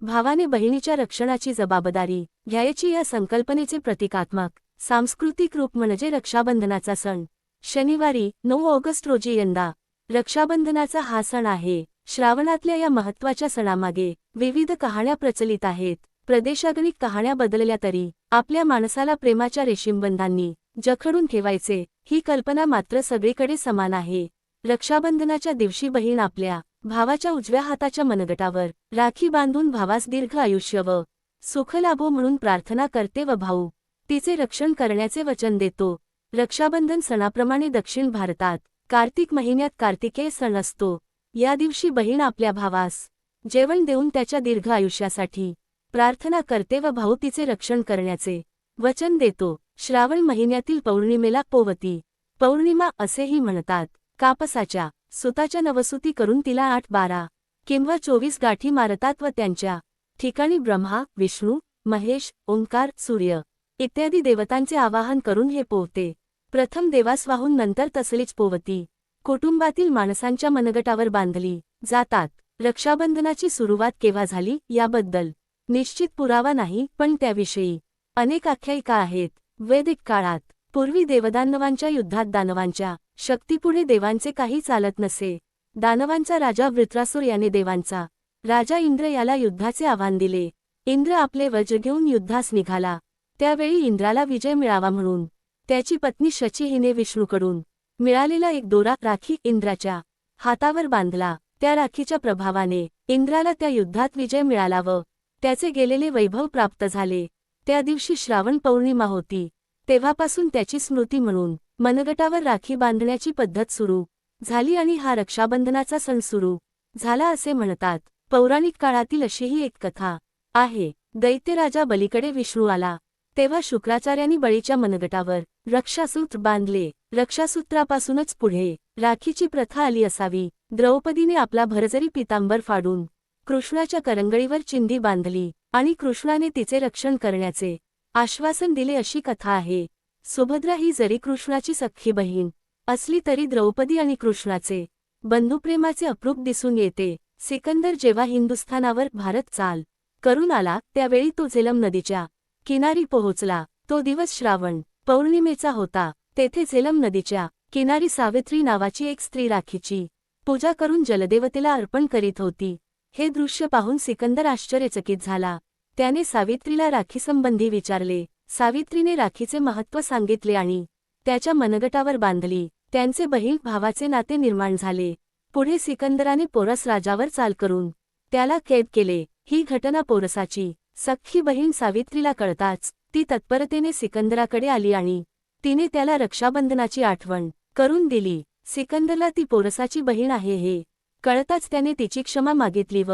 भावाने बहिणीच्या रक्षणाची जबाबदारी घ्यायची या संकल्पनेचे प्रतिकात्मक सांस्कृतिक रूप म्हणजे रक्षाबंधनाचा सण. शनिवारी नऊ ऑगस्ट रोजी यंदा रक्षाबंधनाचा हा सण आहे. श्रावणातल्या या महत्त्वाच्या सणामागे विविध कहाण्या प्रचलित आहेत. प्रदेशागणिक कहाण्या बदलल्या तरी आपल्या माणसाला प्रेमाच्या रेशीमबंधांनी जखडून ठेवायचे ही कल्पना मात्र सगळीकडे समान आहे. रक्षाबंधनाच्या दिवशी बहीण आपल्या भावाच्या उजव्या हाताच्या मनगटावर राखी बांधून भावास दीर्घ आयुष्य व सुख लाभो म्हणून प्रार्थना करते व भाऊ तिचे रक्षण करण्याचे वचन देतो. रक्षाबंधन सणाप्रमाणे दक्षिण भारतात कार्तिक महिन्यात कार्तिकेय सण असतो. या दिवशी बहीण आपल्या भावास जेवण देऊन त्याच्या दीर्घ आयुष्यासाठी प्रार्थना करते व भाऊ तिचे रक्षण करण्याचे वचन देतो. श्रावण महिन्यातील पौर्णिमेला पोवती. पौर्णिमा असेही म्हणतात. कापसाच्या सुताच्या नवसुती करून तिला आठ बारा किंवा चोवीस गाठी मारतात व त्यांच्या ठिकाणी ब्रह्मा विष्णू महेश ओंकार सूर्य इत्यादी देवतांचे आवाहन करून हे पोवते प्रथम देवास वाहून नंतर तसलीच पोवती. कुटुंबातील माणसांच्या मनगटावर बांधली जातात. रक्षाबंधनाची सुरुवात केव्हा झाली याबद्दल निश्चित पुरावा नाही पण त्याविषयी अनेक आख्यायिका आहेत. वैदिक काळात पूर्वी देवदानवांच्या युद्धात दानवांच्या शक्तीपुढे देवांचे काही चालत नसे. दानवांचा राजा वृत्रासूर याने देवांचा. राजा इंद्र याला युद्धाचे आव्हान दिले. इंद्र आपले वज्र घेऊन युद्धास निघाला. त्यावेळी इंद्राला विजय मिळावा म्हणून. त्याची पत्नी शची हिने विष्णूकडून. मिळालेला एक दोरा राखी इंद्राच्या हातावर बांधला. त्या राखीच्या प्रभावाने इंद्राला त्या युद्धात विजय मिळाला व त्याचे गेलेले वैभव प्राप्त झाले. त्या दिवशी श्रावण पौर्णिमा होती. तेव्हापासून त्याची स्मृती म्हणून मनगटावर राखी बांधण्याची पद्धत सुरू. झाली आणि हा रक्षाबंधनाचा सण सुरू. झाला असे म्हणतात. पौराणिक काळातील अशीही एक कथा आहे. दैत्यराजा बलीकडे विष्णू आला. तेव्हा शुक्राचार्यांनी बळीच्या मनगटावर रक्षासूत्र बांधले. रक्षासूत्रापासूनच पुढे राखीची प्रथा आली असावी. द्रौपदीने आपला भरजरी पितांबर फाडून कृष्णाच्या करंगळीवर चिंधी बांधली आणि कृष्णाने तिचे रक्षण करण्याचे आश्वासन दिले अशी कथा आहे. सुभद्रा ही जरी कृष्णाची सख्खी बहीण असली तरी द्रौपदी आणि कृष्णाचे बंधुप्रेमाचे अप्रूप दिसून येते. सिकंदर जेव्हा हिंदुस्थानावर भारत चाल करून आला त्यावेळी तो झेलम नदीच्या किनारी पोहोचला. तो दिवस श्रावण पौर्णिमेचा होता. तेथे झेलम नदीच्या किनारी सावित्री नावाची एक स्त्री राखीची पूजा करून जलदेवतेला अर्पण करीत होती. हे दृश्य पाहून सिकंदर आश्चर्यचकित झाला. त्याने सावित्रीला राखीसंबंधी विचारले सावित्रीने राखीचे महत्त्व सांगितले आणि त्याच्या मनगटावर बांधली. त्यांचे बहीण भावाचे नाते निर्माण झाले. पुढे सिकंदराने पोरस राजावर चाल करून त्याला कैद केले. ही घटना पोरसाची सख्खी बहीण सावित्रीला कळताच ती तत्परतेने सिकंदराकडे आली आणि तिने त्याला रक्षाबंधनाची आठवण करून दिली. सिकंदरला ती पोरसाची बहीण आहे हे कळताच त्याने तिची क्षमा मागितली व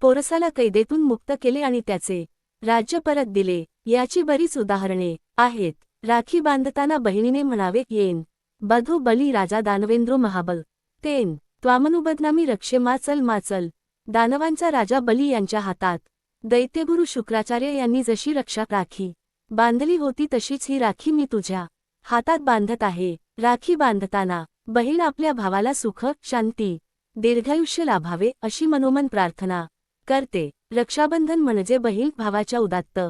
पोरसाला कैदेतून मुक्त केले आणि त्याचे राज्य परत दिले. याची बरीच उदाहरणे आहेत. राखी बांधताना बहिणीने म्हणावे येन. बधू बली राजा दानवेंद्रो महाबल. तेन. त्वामनुबदनामी रक्षे माचल माचल. दानवांचा राजा बली यांच्या हातात. दैत्यगुरु शुक्राचार्य यांनी जशी रक्षा राखी बांधली होती तशीच ही राखी मी तुझ्या हातात बांधत आहे. राखी बांधताना बहीण आपल्या भावाला सुख शांती दीर्घायुष्य लाभावे अशी मनोमन प्रार्थना करते. रक्षाबंधन म्हणजे बहीण भावाच्या उदात्त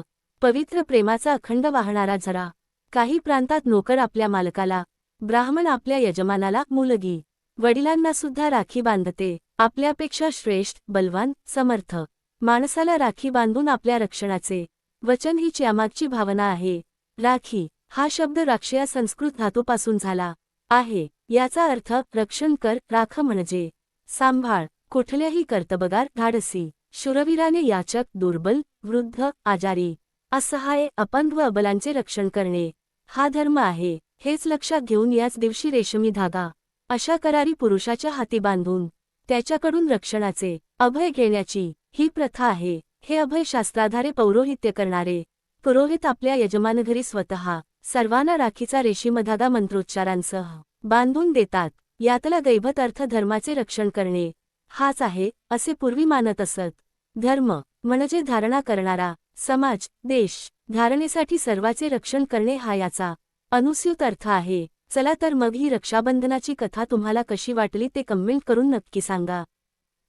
पवित्र प्रेमाचा अखंड वाहणारा झरा. काही प्रांतात नोकर आपल्या मालकाला ब्राह्मण आपल्या यजमानाला मुलगी. वडिलांना सुद्धा राखी बांधते. आपल्यापेक्षा श्रेष्ठ बलवान समर्थ. माणसाला राखी बांधून आपल्या रक्षणाचे. वचन ही च्यामागची भावना आहे. राखी हा शब्द राक्षया संस्कृत धातूपासून झाला आहे. याचा अर्थ रक्षण कर राख म्हणजे सांभाळ. कुठल्याही कर्तबगार धाडसी. शूरवीराने याचक दुर्बल वृद्ध आजारी. असहाय अपंग व अबलांचे रक्षण करणे. हा धर्म आहे हेच लक्षात घेऊन याच दिवशी रेशमी धागा. अशा करारी पुरुषाच्या हाती बांधून त्याच्याकडून रक्षणाचे अभय घेण्याची ही प्रथा आहे. हे अभय शास्त्राधारे पौरोहित्य करणारे. पुरोहित आपल्या यजमानघरी स्वतः सर्वांना राखीचा रेशीमधागा मंत्रोच्चारांसह बांधून देतात. यातला दैवत अर्थ धर्माचे रक्षण करणे. हाच आहे असे पूर्वी मानत असत. धर्म म्हणजे धारणा करणारा समाज देश धारणेसाठी सर्वाचे रक्षण करणे हा याचा अनुस्यूत अर्थ आहे. चला तर मग ही रक्षाबंधनाची कथा तुम्हाला कशी वाटली ते कमेंट करून नक्की सांगा.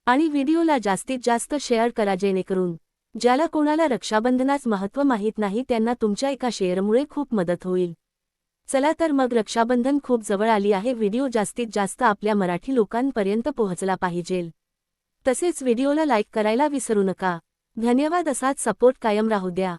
आणि व्हिडिओला जास्तीत जास्त शेअर करा जेणेकरून ज्याला कोणाला रक्षाबंधनाच महत्त्व माहीत नाही त्यांना तुमच्या एका शेअरमुळे खूप मदत होईल. चला तर मग रक्षाबंधन खूप जवळ आली आहे. व्हिडिओ जास्तीत जास्त आपल्या मराठी लोकांपर्यंत पोहोचला पाहिजेल तसेच व्हिडिओला लाईक करायला विसरू नका. धन्यवाद असाच सपोर्ट कायम राहू द्या.